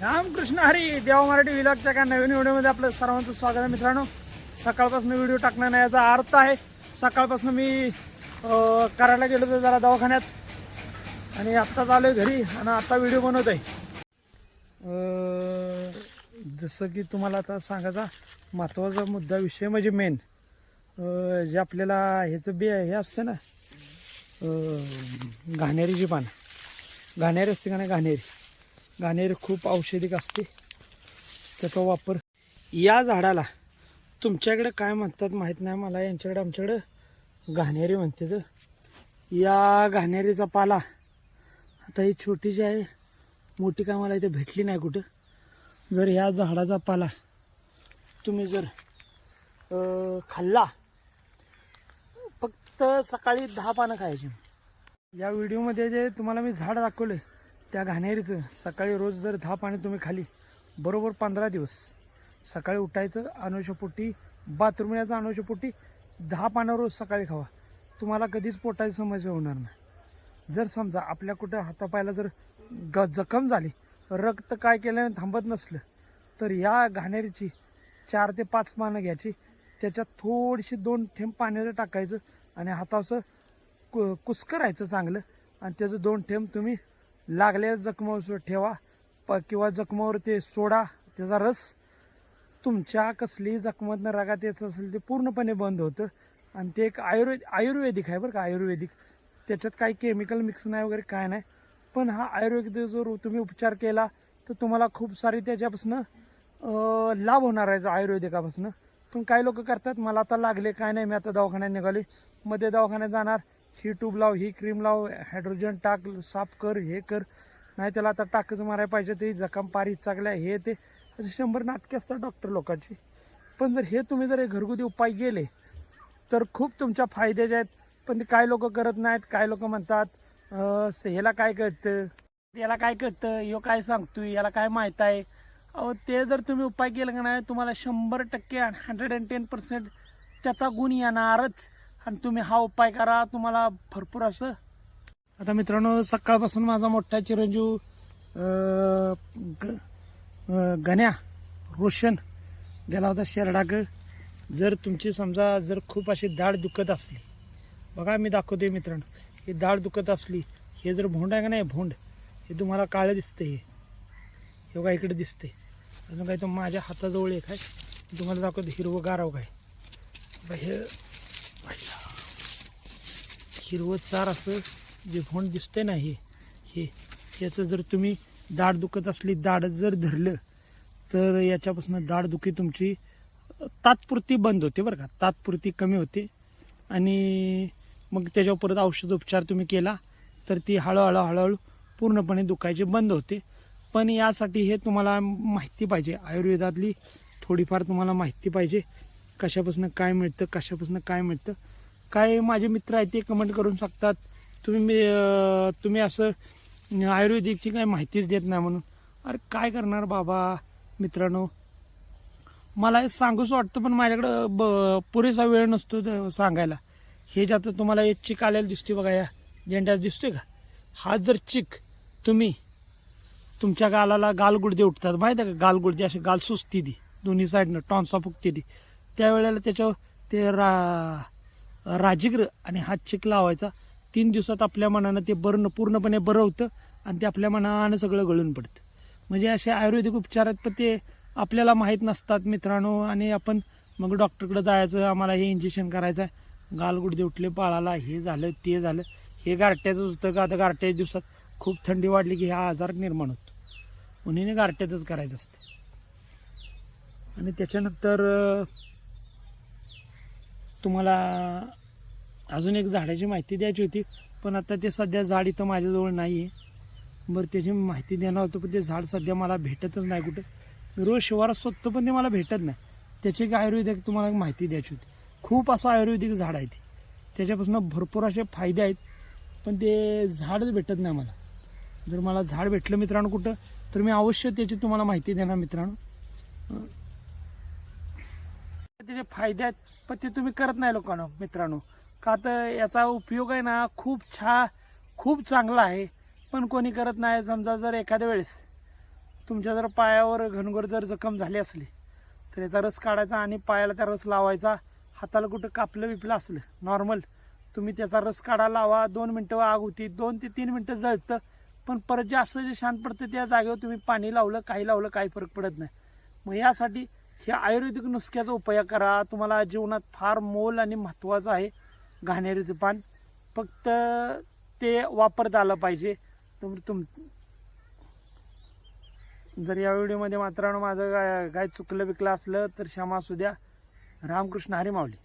रामकृष्ण हरी देवा मराठी विलागच्या का नवीन व्हिडिओमध्ये आपलं सर्वांचं स्वागत आहे मित्रांनो. सकाळपासून व्हिडिओ टाकणार नाही याचा अर्थ आहे सकाळपासून मी करायला गेलो होतो जरा दवाखान्यात. आणि आत्ताच आलोय घरी आणि आत्ता व्हिडिओ बनवत आहे जसं की तुम्हाला आता सांगायचा महत्त्वाचा मुद्दा विषय म्हणजे मेन जे आपल्याला ह्याचं बी हे असतं ना घाणेरीची पानं. घाणेरी असते का नाही? घाणेरी. घाणेर खूप औषधिक असते. त्याचा वापर या झाडाला तुमच्याकडे काय म्हणतात माहीत नाही. मला यांच्याकडे आमच्याकडं घाणेरी म्हणते तर या घाणेरीचा पाला आता ही छोटीशी आहे मोठी काय मला इथे भेटली नाही कुठं. जर ह्या झाडाचा पाला तुम्ही जर खाल्ला फक्त सकाळी दहा पानं खायची. या व्हिडिओमध्ये जे तुम्हाला मी झाड दाखवलं त्या घाणेरीचं सकाळी रोज जर दहा पाणी तुम्ही खाली बरोबर पंधरा दिवस. सकाळी उठायचं अनुषपोटी बाथरूम यायचं अनुषपोटी दहा पानं रोज सकाळी खावा. तुम्हाला कधीच पोटाची समस्या होणार नाही. जर समजा आपल्या कुठं हातापायला जर ग जखम झाली रक्त काय केल्याने थांबत नसलं तर या घाणेरीची चार ते पाच पानं घ्यायची. त्याच्यात थोडीशी दोन थेंब पाण्याचं टाकायचं आणि हाताचं कु कुस्करायचं चांगलं. आणि त्याचं दोन थेंब तुम्ही लागलेल्या जखमावर ठेवा प किंवा जखमावर ते सोडा त्याचा रस. तुमच्या कसलीही जखमातनं रागात येत असेल ते पूर्णपणे बंद होतं. आणि ते एक आयुर्वेद आयुर्वेदिक आहे बरं का आयुर्वेदिक. त्याच्यात काही केमिकल मिक्स नाही वगैरे काय नाही. पण हा आयुर्वेदिक जर तुम्ही उपचार केला तर तुम्हाला खूप सारी त्याच्यापासून लाभ होणार आहे आयुर्वेदिकापासून. पण काही लोक करतात मला आता लागले काय नाही मी आता दवाखान्यात निघाले मध्ये दवाखान्यात जाणार. ही ट्यूब लाव ही क्रीम लाव हायड्रोजन टाक साफ कर हे कर. नाही त्याला आता टाकच मारायला पाहिजे ते जखम पारी चाकल्या हे ते. असे शंभर नाटके असतात डॉक्टर लोकांची. पण जर हे तुम्ही जर हे घरगुती उपाय केले तर खूप तुमच्या फायद्याचे आहेत. पण ते काय लोक करत नाहीत काय लोक म्हणतात ह्याला काय कळतं? याला काय कळतं? यो काय सांगतो याला काय माहीत आहे? अहो ते जर तुम्ही उपाय केला का नाही तुम्हाला शंभर टक्के हंड्रेड अँड टेन पर्सेंट त्याचा गुण येणारच. आणि तुम्ही हा उपाय करा तुम्हाला भरपूर असं. आता मित्रांनो सकाळपासून माझा मोठा चिरंजीव ग- गण्या रोशन गेला होता शेरडाग. जर तुमची समजा जर खूप अशी दाढ दुखत असली बघा मी दाखवते मित्रांनो ही दाढ दुखत असली हे जर भोंड आहे का नाही भोंड हे तुम्हाला काळं दिसतं हे हे बघा इकडे दिसते अजून काय तो माझ्या हाताजवळ एक आहे. तुम्हाला दाखवतो हिरवं गारव काय बघा हे हिरवं चार असं जे भोंड दिसतंय ना हे हे याचं जर तुम्ही दाढ दुखत असली दाढ जर धरलं तर याच्यापासून दाढदुखी तुमची तात्पुरती बंद होते बरं का. तात्पुरती कमी होते. आणि मग त्याच्यावर परत औषधोपचार तुम्ही केला तर ती हळूहळू हळूहळू पूर्णपणे दुखायचे बंद होते. पण यासाठी हे तुम्हाला माहिती पाहिजे. आयुर्वेदातली थोडीफार तुम्हाला माहिती पाहिजे कशापासून काय मिळतं कशापासून काय मिळतं. काय माझे मित्र आहेत ते कमेंट करून शकतात तुम्ही मी तुम्ही असं आयुर्वेदिकची काही माहितीच देत नाही म्हणून. अरे काय करणार बाबा मित्रांनो? मला हे सांगूच वाटतं पण माझ्याकडं ब पुरेसा वेळ नसतो सांगायला. हे जातं तुम्हाला हे चिक आलेलं दिसते बघा या झेंड्यात दिसतोय का? हा जर चिक तुम्ही तुमच्या गालाला गालगुडदे उठतात माहिती आहे का? गालगुडदे असे गाल सुचती ती. दोन्ही साईडनं टॉन्सा फुकते ती. त्यावेळेला त्याच्यावर ते रा राजीग्र आणि हात चिक लावायचा. तीन दिवसात आपल्या मनानं ते बरं पूर्णपणे बरं होतं आणि ते आपल्या मनानं सगळं गळून पडतं. म्हणजे असे आयुर्वेदिक उपचार आहेत पण ते आपल्याला माहीत नसतात मित्रांनो आणि आपण मग डॉक्टरकडे जायचं आम्हाला हे इंजेक्शन करायचं आहे. गालगुडदे उठले पाळाला हे झालं ते झालं. हे गारट्याचं होतं का? आता गारट्याच्या दिवसात खूप थंडी वाढली की हा आजार निर्माण होतो. म्हणून गारट्यातच करायचं असतं. आणि त्याच्यानंतर तुम्हाला अजून एक झाडाची माहिती द्यायची होती पण आता ते सध्या झाड इथं माझ्याजवळ नाही आहे बरं त्याची माहिती देणार होतं पण ते झाड सध्या मला भेटतच नाही कुठं. रोज शिवारात स्वतः पण ते मला भेटत नाही. त्याची एक आयुर्वेदिक तुम्हाला माहिती द्यायची होती. खूप असं आयुर्वेदिक झाड आहे ते. त्याच्यापासून भरपूर असे फायदे आहेत पण ते झाडच भेटत नाही मला. जर मला झाड भेटलं मित्रांनो कुठं तर मी अवश्य त्याची तुम्हाला माहिती देणार मित्रांनो. त्याचे फायदे आहेत पण ते तुम्ही करत नाही लोकांना मित्रांनो. का तर याचा उपयोग आहे ना खूप छा खूप चांगला आहे पण कोणी करत नाही. समजा जर एखाद्या वेळेस तुमच्या जर पायावर घनघोर जर जखम झाली असली तर याचा रस काढायचा आणि पायाला त्या रस लावायचा. हाताला कुठं कापलं विपलं असलं नॉर्मल तुम्ही त्याचा रस काढा लावा. दोन मिनटं आग होती दोन ते तीन मिनटं जळतं पण परत जे असं जे शांत पडतं त्या जागेवर तुम्ही पाणी लावलं काही लावलं काही फरक पडत नाही. मग यासाठी हे आयुर्वेदिक नुसक्याचा उपाय करा. तुम्हाला जीवनात फार मोल आणि महत्त्वाचं आहे घाणेरीचं पान फक्त ते वापरत आलं पाहिजे. तुम तुम जर या व्हिडिओमध्ये मात्र माझं काय काय चुकलं बिकलं असलं तर क्षमा असू द्या. रामकृष्ण हरी माऊली.